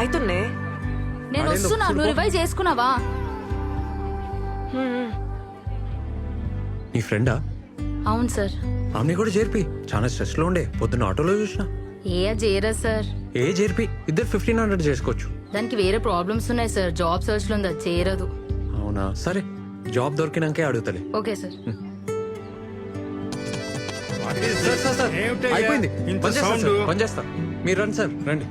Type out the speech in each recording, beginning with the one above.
అవుతున్నే నేను వస్తున్నా నువ్వు రివైజ్ చేసుకున్నావా? నీ ఫ్రెండా? అవును సార్. ఆమెని కూడా చేర్పి. చాలా స్ట్రెస్లో ఉండే. పొద్దున్న ఆటోలో చూసిన. ఏ చేయరా సార్? ఏ చేర్పి? ఇద్దరు ఫిఫ్టీన్ హండ్రెడ్ చేసుకోవచ్చు. దానికి వేరే ప్రాబ్లమ్స్ ఉన్నాయి సార్. జాబ్ సర్చ్లో ఉంది అది చేయరదు. అవునా? సరే. జాబ్ దొరికినాకే అడుగుతలే. Okay sir? అయిపోయింది. ఇంత పని చేస్తా, సౌండ్? సార్, పని చేస్తా మీరు రండి సార్. రండి.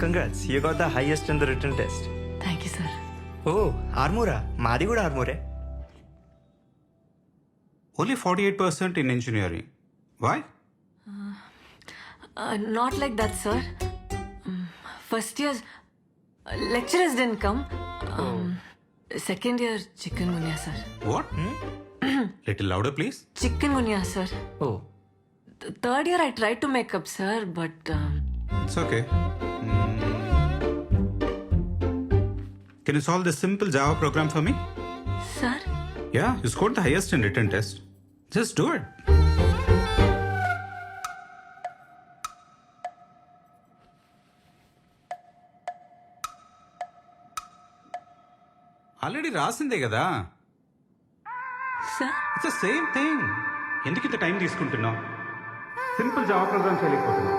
Congrats. You got the highest in the written test. Thank you sir Oh, ఆర్మూరా మాది కూడా ఆర్మూరే Only 48% in engineering. Why? Not like that sir first year lecturers then come second year chikungunya sir What? Little louder, please. Chikungunya sir oh third year I try to make up sir but It's okay. Hmm. Can you solve this simple Java program for me? Sir Yeah, you scored the highest in written test. Just do it. Already రాసిందే కదా sir it's same thing ఎందుకు ఇంత time తీసుకుంటున్నావు simple Java programme చేయలేకపోతున్నావు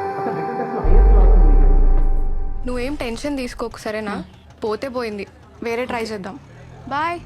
నువ్వేం tension తీసుకోకు సరేనా? పోతే పోయింది. వేరే ట్రై చేద్దాం. బాయ్.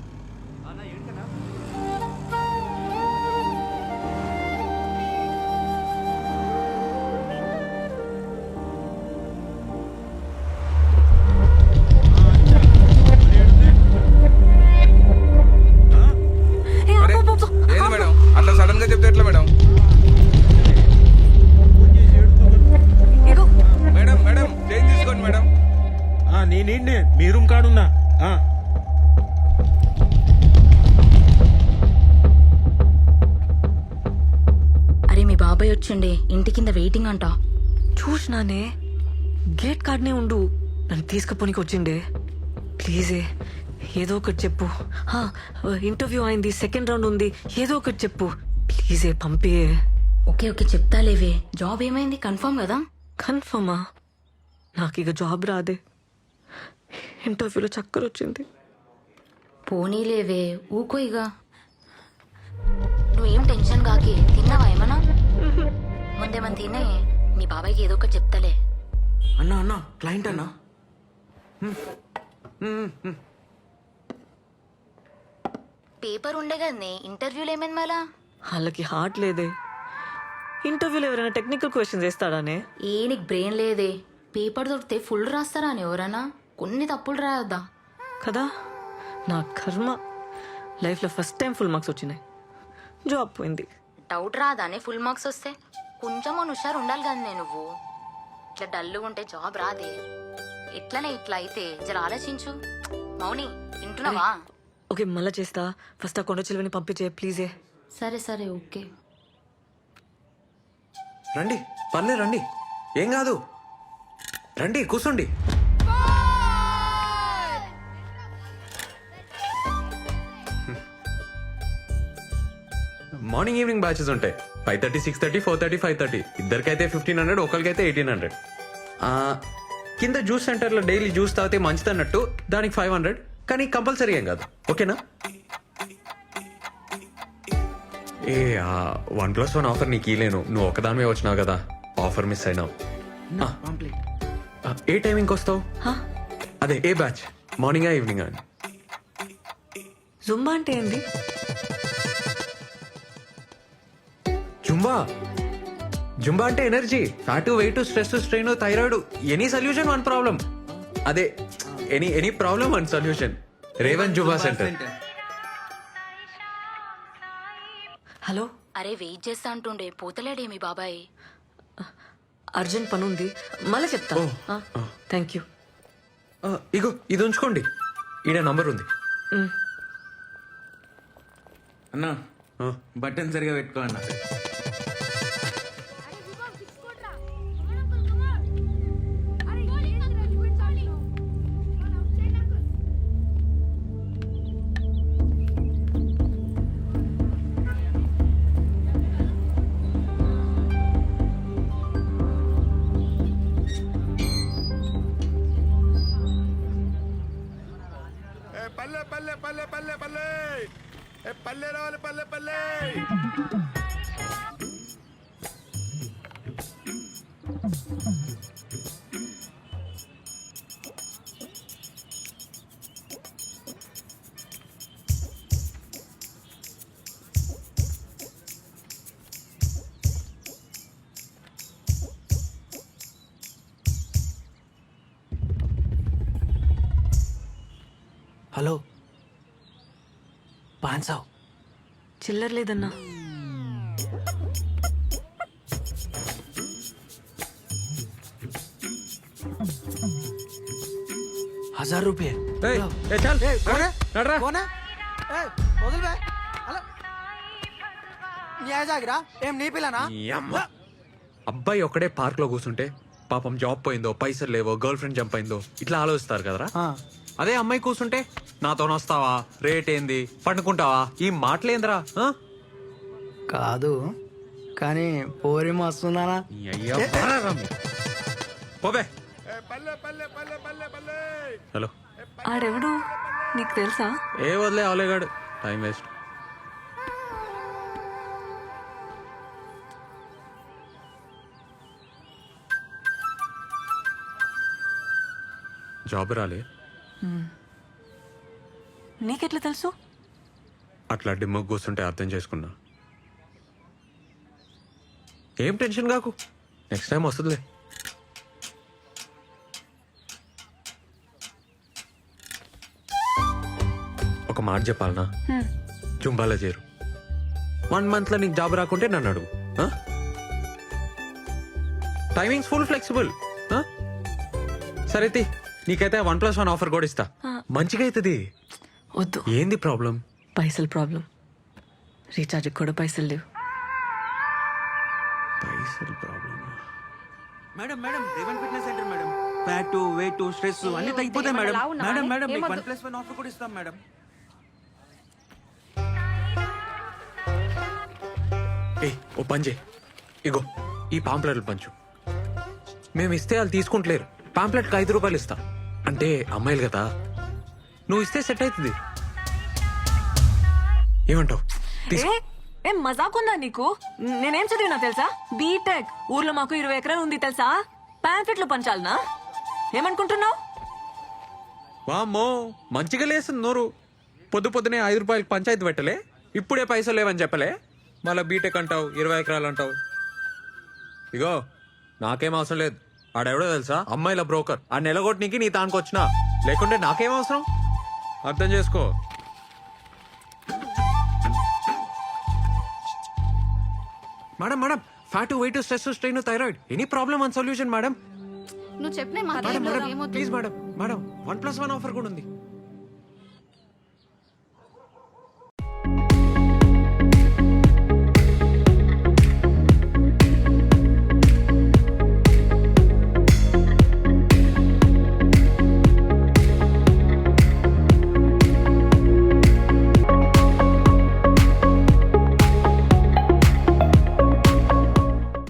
వచ్చిండే ఇంటి కింద వెయిటింగ్ అంట. చూసినానే. గేట్ కార్డ్నే ఉండు. నన్ను తీసుకుపోనికి వచ్చిండే. ప్లీజే ఏదో ఒకటి చెప్పు. హా, ఇంటర్వ్యూ అయింది సెకండ్ రౌండ్ ఉంది. ఏదో ఒకటి చెప్పు. ప్లీజే పంపే. ఓకే ఓకే చెప్తా లేవే. జాబ్ ఏమైంది? కన్ఫర్మ్ కదా? కన్ఫర్మా నాకు ఇక జాబ్ రాదే. ఇంటర్వ్యూలో చక్కర వచ్చింది పోనీ లేవే. ఊకో ఇక నువ్వేం టెన్షన్ కాకి? తిన్నావా ఏమన్నా? ముందేమన్నా తినే మీ బాబాయ్కి ఏదో ఒకటి చెప్తలే. అన్నా అన్నా క్లయింట్ అన్నా. పేపర్ ఉండే కదనే ఇంటర్వ్యూలు ఏమైంది మళ్ళా? వాళ్ళకి హార్ట్ లేదే. ఇంటర్వ్యూలో ఎవరైనా టెక్నికల్ క్వశ్చన్స్ వేస్తాడానే? ఏ నీకు బ్రెయిన్ లేదే. పేపర్ దొరికితే ఫుల్ రాస్తారా అని ఎవరన్నా? కొన్ని తప్పులు రాయొద్దా? కదా? నా కర్మ. లైఫ్లో ఫస్ట్ టైం ఫుల్ మార్క్స్ వచ్చినాయి. జాబ్ పోయింది. డౌట్ రాదానే ఫుల్ మార్క్స్ వస్తే? కొంచెం హుషారు ఉండాలి కదా నువ్వు. ఇట్లా డల్లుగా ఉంటే జాబ్ రాదే. ఎట్లనే ఇట్లా అయితే జర ఆలోచించు. మౌని వింటున్నావా? ఓకే మళ్ళా చేస్తా. ఫస్ట్ ఆ కొండ చిలువని పంపించే ప్లీజే. సరే సరే ఓకే. రండి పర్లే రండి. ఏం కాదు. రండి కూర్చోండి. మార్నింగ్ ఈవినింగ్ బ్యాచెస్ ఉంటాయి. Five thirty six thirty four thirty five thirty. ఇద్దరికైతే fifteen hundred ఒకరికైతే ఎయిటీన్ హండ్రెడ్. కింద జ్యూస్ సెంటర్లో డైలీ జ్యూస్ తాగితే మంచిది అన్నట్టు దానికి ఫైవ్ హండ్రెడ్ కానీ కంపల్సరీ ఏం కాదు. ఓకేనా? ఏ వన్ ప్లస్ వన్ ఆఫర్ నీకు ఇలేను నువ్వు ఒకదానివే వచ్చినావు కదా. ఆఫర్ మిస్ అయినావు. ఏ టైమింగ్కి వస్తావు? అదే ఏ బ్యాచ్? మార్నింగా ఈవినింగ్? అని జుంబా అంటే ఏంది? జుంబా. జుంబా అంటే energy. Fat weight stress strain thyroid. Any solution one problem అదే any any problem one solution. Revan Zumba centre. Hello? అరే వెయిట్ చేస్తా అంటుండే. పోతలేడే మీ బాబాయ్? అర్జెంట్ పని ఉంది మళ్ళీ చెప్తా. థ్యాంక్ యూ ఇగో ఇది ఉంచుకోండి. ఈడ నంబర్ ఉంది. అన్నా బటన్ సరిగా పెట్టుకో అన్న. పల్లె రావాలి పల్లె పల్లె. హలో. పాన్సావ్. చిల్లర లేదన్నా. హజార్ రూపాయ ఏయ్, ఏ నీ జాగిరా ఏం నీ పిల్లనా. అబ్బాయి ఒక్కడే పార్క్లో కూర్చుంటే పాపం జాబ్ పోయిందో పైసలు లేవో గర్ల్ ఫ్రెండ్ జంప్ అయిందో ఇట్లా ఆలోచిస్తారు కదరా? అదే అమ్మాయి కూర్చుంటే నాతో వస్తావా? రేట్ ఏంది? పండుకుంటావా? ఈ మాటలేందిరా ఆ? కాదు కానీ పోరి మస్తున్నానా ఈ అయ్యా బారారా మీరు. పోబే. పల్లె పల్లె పల్లె పల్లె పల్లె హలో. ఆడెవడు? నీకు తెలుసా? ఏ వదిలే అవలేగాడు. Time waste. జాబ్ రాలే? నీకెట్లా తెలుసు? అట్లా డిమ్మ కూర్చుంటే అర్థం చేసుకున్నా. ఏం టెన్షన్ కాకు? నెక్స్ట్ టైం వస్తుందిలే. ఒక మాట చెప్పాలనా? జుంబాలో చేరు. వన్ మంత్లో నీకు జాబ్ రాకుంటే నన్ను అడుగు. టైమింగ్స్ ఫుల్ ఫ్లెక్సిబుల్ సరే నీకైతే వన్ ప్లస్ వన్ ఆఫర్ కూడా ఇస్తా. మంచిగా అవుతుంది. వద్దు. ఏంది ప్రాబ్లం? పైసలు ప్రాబ్లం. రీఛార్జ్ కూడా పైసలు లేవు. పైసలు problem madam madam Revan fitness centre madam. Fat weight stress అన్ని తగ్గిపోతాయి మేడం. మేడం మేడం మీకు వన్ ప్లస్ వన్ ఆఫర్ కూడా ఇస్తాం మేడం. ఏ ఓ పని చేయి. ఇగో ఈ పాంప్లెట్లు పంచు. మేము ఇస్తే వాళ్ళు తీసుకుంటలేరు. పాంప్లెట్కి ఐదు రూపాయలు ఇస్తా. అంటే అమ్మాయిలు కదా. నువ్వు ఇస్తే సెట్ అవుతుంది. ఏమంటావు? తీసుకో. ఏ? ఏం మజాకుందా నీకు? నేనేం చదివినా తెలుసా? బీటెక్ ఊర్లో మాకు ఇరవై ఎకరాలు ఉంది తెలుసా? ప్యాంకెట్లు పంచాలనా? ఏమనుకుంటున్నావు? వామ్మో మంచిగా లేస్తుంది నోరు. పొద్దు పొద్దునే ఐదు రూపాయలకి పంచాయతీ పెట్టలే. ఇప్పుడే పైసలు లేవని చెప్పలే. మళ్ళీ బీటెక్ అంటావు ఇరవై ఎకరాలు అంటావు. ఇగో నాకేం అవసరం లేదు. ఆడెవడో తెలుసా? అమ్మాయిల బ్రోకర్. ఆ నెలగొట్టనికి నీ తానికి వచ్చినా లేకుంటే నాకేం అవసరం? అర్థం చేసుకో. Madam madam fat weight stress strain thyroid any problem an solution madam నువ్వు చెప్పిన madam madam please madam madam one plus one offer కూడా ఉంది.